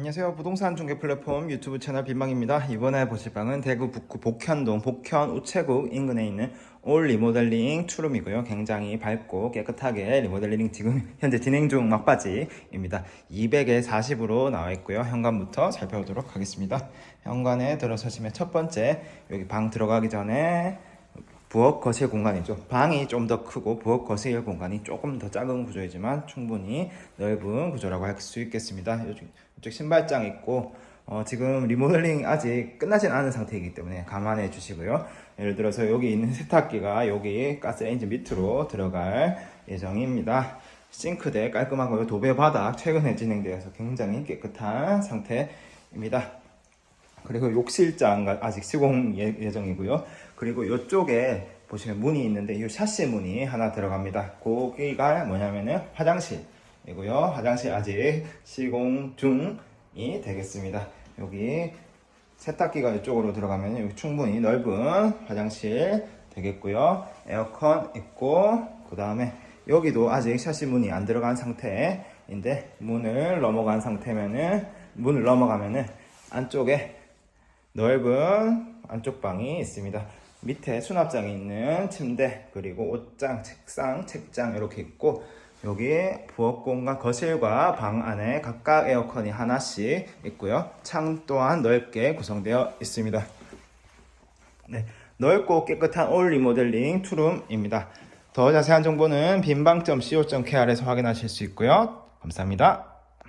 안녕하세요. 부동산 중개 플랫폼 유튜브 채널 빈방입니다. 이번에 보실 방은 대구 북구 복현동 복현 우체국 인근에 있는 올 리모델링 투룸이고요. 굉장히 밝고 깨끗하게 리모델링 지금 현재 진행 중 막바지입니다. 200에 40으로 나와 있고요. 현관부터 살펴보도록 하겠습니다. 현관에 들어서시면 첫 번째 여기 방 들어가기 전에 부엌 거실 공간이죠. 방이 좀 더 크고 부엌 거실 공간이 조금 더 작은 구조이지만 충분히 넓은 구조라고 할 수 있겠습니다. 이쪽, 신발장 있고 어, 지금 리모델링 아직 끝나진 않은 상태이기 때문에 감안해 주시고요. 예를 들어서 여기 있는 세탁기가 여기 가스레인지 밑으로 들어갈 예정입니다. 싱크대 깔끔하고요. 도배 바닥 최근에 진행되어서 굉장히 깨끗한 상태입니다. 그리고 욕실장 아직 시공 예- 예정이고요. 그리고 이쪽에 보시면 문이 있는데 이 샤시 문이 하나 들어갑니다. 거기가 뭐냐면은 화장실이고요. 화장실 아직 시공 중이 되겠습니다. 여기 세탁기가 이쪽으로 들어가면 여기 충분히 넓은 화장실 되겠고요. 에어컨 있고 그 다음에 여기도 아직 샤시 문이 안 들어간 상태인데 문을 넘어간 상태면은 문을 넘어가면은 안쪽에 넓은 안쪽 방이 있습니다. 밑에 수납장이 있는 침대 그리고 옷장, 책상, 책장 이렇게 있고 여기 부엌 공간 거실과 방 안에 각각 에어컨이 하나씩 있고요. 창 또한 넓게 구성되어 있습니다. 네, 넓고 깨끗한 올 리모델링 투룸입니다. 더 자세한 정보는 빈방.co.kr에서 확인하실 수 있고요. 감사합니다.